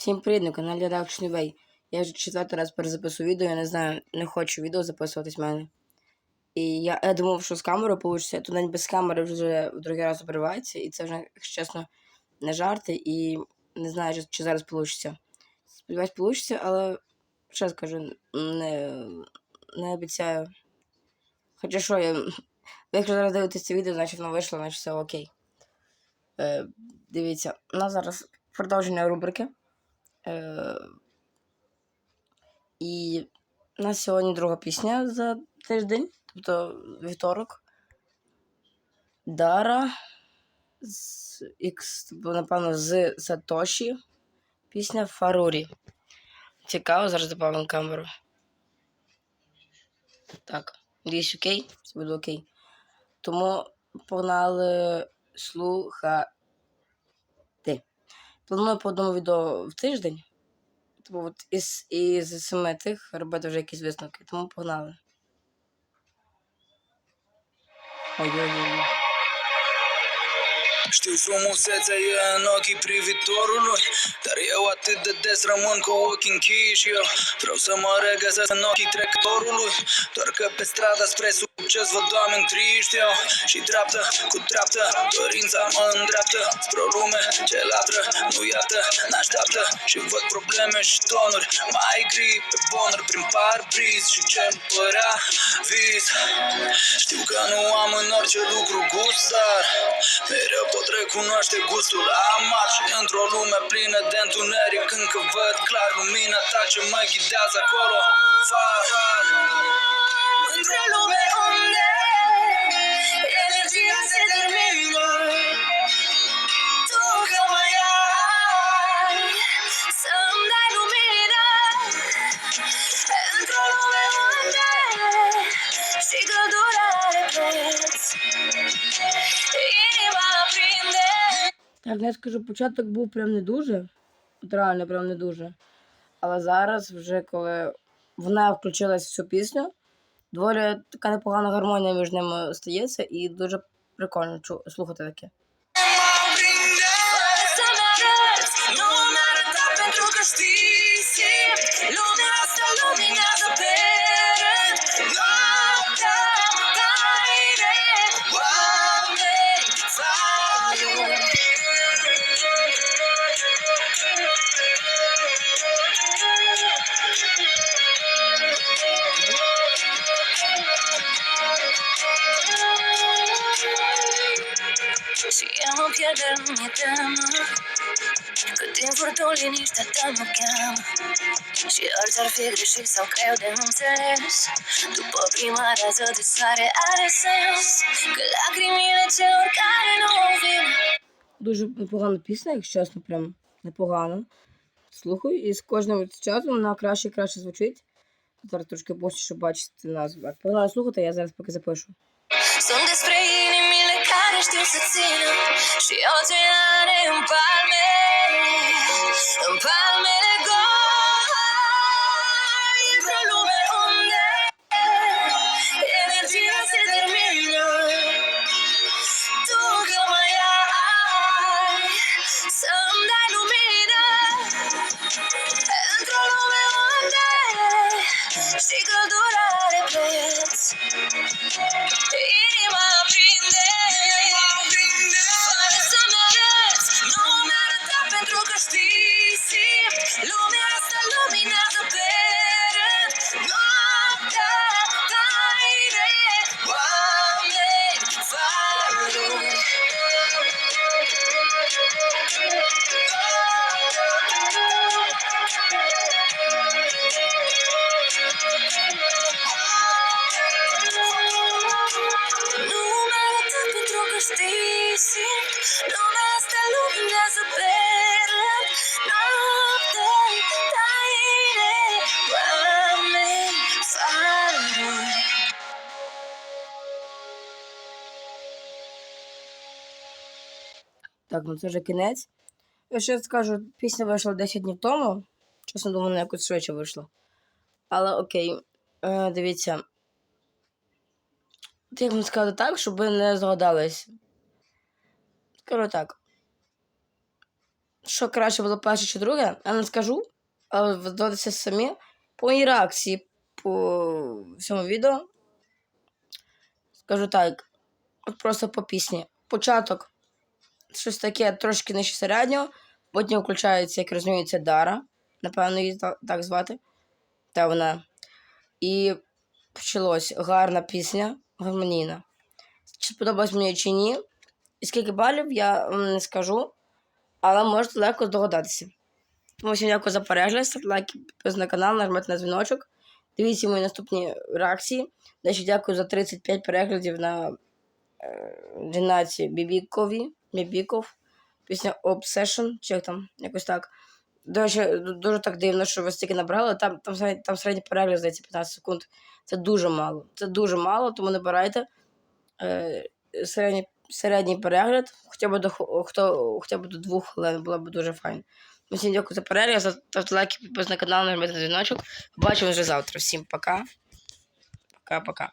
Всім привіт на каналі Reaction. Я вже четвертий раз перезаписую відео, я не знаю, не хочу відео записуватись в мене. І я, я думав, що з камерою вийде, то навіть без камери вже в другий раз обривається, і це вже, якщо чесно, не жарти, і не знаю, чи, зараз вийде. Сподіваюсь, вийде, але ще скажу, не, не обіцяю. Хоча що, я, якщо зараз дивитесь це відео, значить воно вийшло, значить все окей. Е, дивіться, у нас зараз продовження рубрики. Е, і у нас сьогодні друга пісня за тиждень, тобто вівторок. Дара з X, тобто, напевно, з Сатоші. Пісня Фарурі. Цікаво, зараз добавимо камеру. Так, надіюсь, окей, все буде окей. Тому погнали слухати. Планую по одному відео в тиждень. Тобто от із, із семи тих робити вже якісь висновки. Тому погнали. Ой-ой-ой. Știu frumusețea e în ochii privitorului Dar eu atât de des rămân cu ochii închiși Eu vreau să mă regăsesc în ochii trecătorului Doar că pe strada spre succes văd oameni triști eu Și dreaptă cu dreaptă dorința mă îndreaptă Spre o lume ce latră, nu iată, n-așteaptă Și văd probleme și tonuri mai gri pe bonuri Prin parbriz și ce-mi părea vis. Știu că nu am în orice lucru gust, dar Mereu pot recunoaște gustul amar Și într-o lume plină de întuneric Încă văd clar lumina ta ce mă ghidează acolo. Far Într-o Так, я скажу, початок був прям не дуже. От реально прям не дуже. Але зараз, вже коли вона включилась в цю пісню, доволі така непогана гармонія між ними стається і дуже прикольно чу- слухати таке. Și eu mă pierd în mi teamă Cât din furtun liniștea ta mă cheamă Și orice ar fi greșit sau greu de înțeles După prima rază de soare are sens Că lacrimile celor care nu vin Дуже непогана пісня, якщо чесно, прям непогано. Слухаю, і з кожним часом вона краще і краще звучить. Зараз трошки більше, щоб бачити назву. Погнали слухати, я зараз поки запишу. Sunt despre inimile care știu să țină. Și oceane în palme În palmele goi Într-o lume unde Energia se termină Tu că mai ai Să-mi dai lumină. Într-o lume unde Și căldura are preț pentru că știi simt Lumea asta luminează pe rând Noapte, taine, oameni, faruri Так, ну це вже кінець. Я ще скажу, пісня вийшла 10 днів тому. Чесно думаю, вона якось швидше вийшла. Але окей, е, дивіться. Як вам сказати так, щоб ви не згадались. Скажу так. що краще було перше чи друге, я не скажу, але ви самі по моїй реакції по всьому відео. Скажу так, от просто по пісні. Початок щось таке трошки нижче середнього, потім включається, як розумію, це Дара, напевно, її так звати. Та вона. І почалось гарна пісня, гармонійна. Чи сподобалось мені чи ні? І скільки балів я не скажу, але можете легко здогадатися. Тому всім дякую за перегляд, ставте лайки, підписуйтесь на канал, нажмете на дзвіночок. Дивіться мої наступні реакції. Далі дякую за 35 переглядів на е, Рінаті Бібікові. Бібіков. Пісня Obsession, чи як там, якось так. До речі, дуже так дивно, що ви стільки набрали. Там, там, там середній перегляд, здається, 15 секунд. Це дуже мало. Це дуже мало, тому набирайте е, середній, середній перегляд. Хоча б до, хто, хоча б до двох хвилин було б дуже файно. Ну, Всім дякую за перегляд, ставте лайки, підписуйтесь на канал, нажмете на дзвіночок. Побачимо вже завтра. Всім пока. Пока-пока.